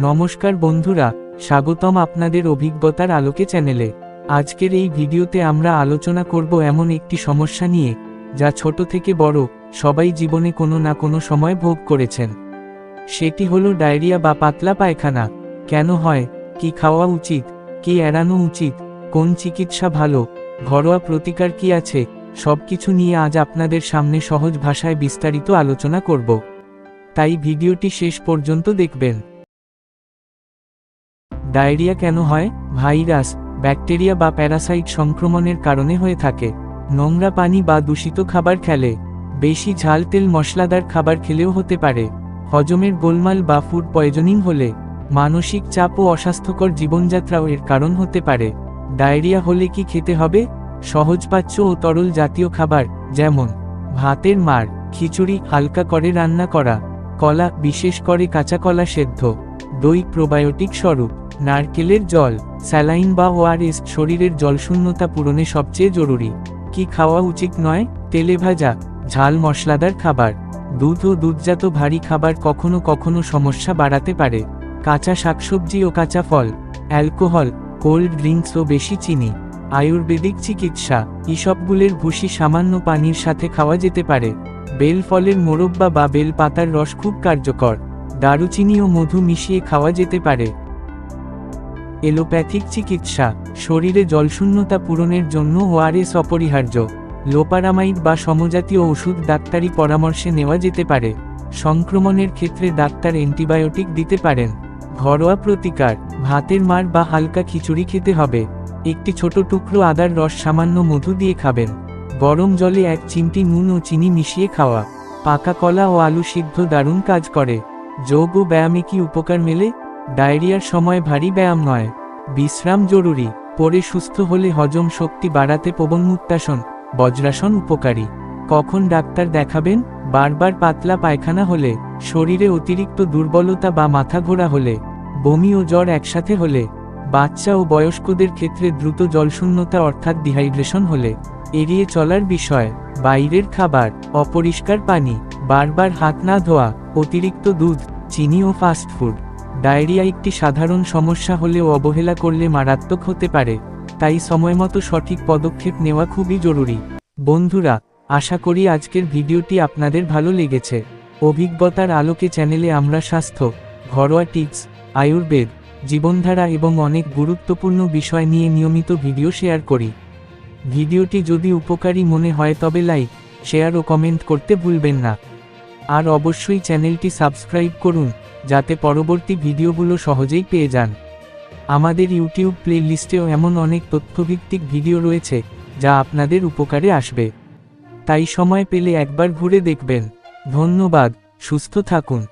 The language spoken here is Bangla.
নমস্কার বন্ধুরা, স্বাগতম আপনাদের অভিজ্ঞতার আলোকে চ্যানেলে। আজকের এই ভিডিওতে আমরা আলোচনা করব এমন একটি সমস্যা নিয়ে, যা ছোট থেকে বড়, সবাই জীবনে কোনো না কোনো সময় ভোগ করেছেন। সেটি হলো ডায়রিয়া বা পাতলা পায়খানা। কেন হয়? কি খাওয়া উচিত? কি এড়ানো উচিত? কোন চিকিৎসা ভালো? ঘরোয়া প্রতিকার কি আছে? সবকিছু নিয়ে আজ আপনাদের সামনে সহজ ভাষায় বিস্তারিত আলোচনা করব। তাই ভিডিওটি শেষ পর্যন্ত দেখবেন। ডায়রিয়া কেন হয়? ভাইরাস, ব্যাকটেরিয়া বা প্যারাসাইট সংক্রমণের কারণে হয়ে থাকে। নোংরা পানি বা দূষিত খাবার খেলে। বেশি ঝাল তেল মশলাদার খাবার খেলেও হতে পারে। হজমের গোলমাল বা ফুড পয়জনিং হলে। মানসিক চাপ ও অস্বাস্থ্যকর জীবনযাত্রাও এর কারণ হতে পারে। ডায়রিয়া হলে কি খেতে হবে? সহজপাচ্য ও তরল জাতীয় খাবার, যেমন ভাতের মার, খিচুড়ি, হালকা করে রান্না করা, কলা, বিশেষ করে কাঁচা কলা সেদ্ধ, দই প্রোবায়োটিক স্বরূপ। নারকেলের জল, স্যালাইন বা ওআরএস শরীরের জলশূন্যতা পূরণে সবচেয়ে জরুরি। কি খাওয়া উচিত নয়? তেলে ভাজা, ঝাল মশলাদার খাবার। দুধ ও দুধজাত ভারী খাবার কখনো কখনো সমস্যা বাড়াতে পারে। কাঁচা শাকসবজি ও কাঁচা ফল, অ্যালকোহল, কোল্ড ড্রিঙ্কস ও বেশি চিনি, আয়ুর্বেদিক চিকিৎসা ইসবগুলের ভুসি সামান্য পানির সাথে খাওয়া যেতে পারে। বেল ফলের মোরব্বা বা বেল পাতার রস খুব কার্যকর। দারুচিনি ও মধু মিশিয়ে খাওয়া যেতে পারে। এলোপ্যাথিক চিকিৎসা, শরীরে জলশূন্যতা পূরণের জন্য ওআরএস অপরিহার্য। লোপারামাইড বা সমজাতীয় ওষুধ ডাক্তারি পরামর্শে নেওয়া যেতে পারে। সংক্রমণের ক্ষেত্রে ডাক্তার অ্যান্টিবায়োটিক দিতে পারেন। ঘরোয়া প্রতিকার, ভাতের মার বা হালকা খিচুড়ি খেতে হবে। একটি ছোট টুকরো আদার রস সামান্য মধু দিয়ে খাবেন। গরম জলে এক চিমটি নুন ও চিনি মিশিয়ে খাওয়া। পাকা কলা ও আলু সিদ্ধ দারুণ কাজ করে। যোগ ও ব্যায়ামে কি উপকার মেলে? ডায়রিয়ার সময় ভারী ব্যায়াম নয়। বিশ্রাম জরুরি, পরে সুস্থ হলে হজম শক্তি বাড়াতে পবনমুক্তাসন, বজ্রাসন উপকারী। কখন ডাক্তার দেখাবেন? বারবার পাতলা পায়খানা হলে, শরীরে অতিরিক্ত দুর্বলতা বা মাথা ঘোরা হলে, বমি ও জ্বর একসাথে হলে, বাচ্চা ও বয়স্কদের ক্ষেত্রে দ্রুত জলশূন্যতা অর্থাৎ ডিহাইড্রেশন হলে, এড়িয়ে চলার বিষয়, বাইরের খাবার, অপরিষ্কার পানি, বারবার হাত না ধোয়া, অতিরিক্ত দুধ, চিনি ও ফাস্টফুড ডায়রিয়া একটি সাধারণ সমস্যা হলেও অবহেলা করলে মারাত্মক হতে পারে, তাই সময়মতো সঠিক পদক্ষেপ নেওয়া খুবই জরুরি। বন্ধুরা, আশা করি আজকের ভিডিওটি আপনাদের ভালো লেগেছে। অভিজ্ঞতার আলোকে চ্যানেলে আমরা স্বাস্থ্য, ঘরোয়া টিপস, আয়ুর্বেদ, জীবনধারা এবং অনেক গুরুত্বপূর্ণ বিষয় নিয়ে নিয়মিত ভিডিও শেয়ার করি। ভিডিওটি যদি উপকারী মনে হয় তবে লাইক, শেয়ার ও কমেন্ট করতে ভুলবেন না। আর অবশ্যই চ্যানেলটি সাবস্ক্রাইব করুন, যাতে পরবর্তী ভিডিওগুলো সহজেই পেয়ে যান। আমাদের ইউটিউব প্লেলিস্টেও এমন অনেক তথ্যভিত্তিক ভিডিও রয়েছে, যা আপনাদের উপকারে আসবে। তাই সময় পেলে একবার ঘুরে দেখবেন। ধন্যবাদ, সুস্থ থাকুন।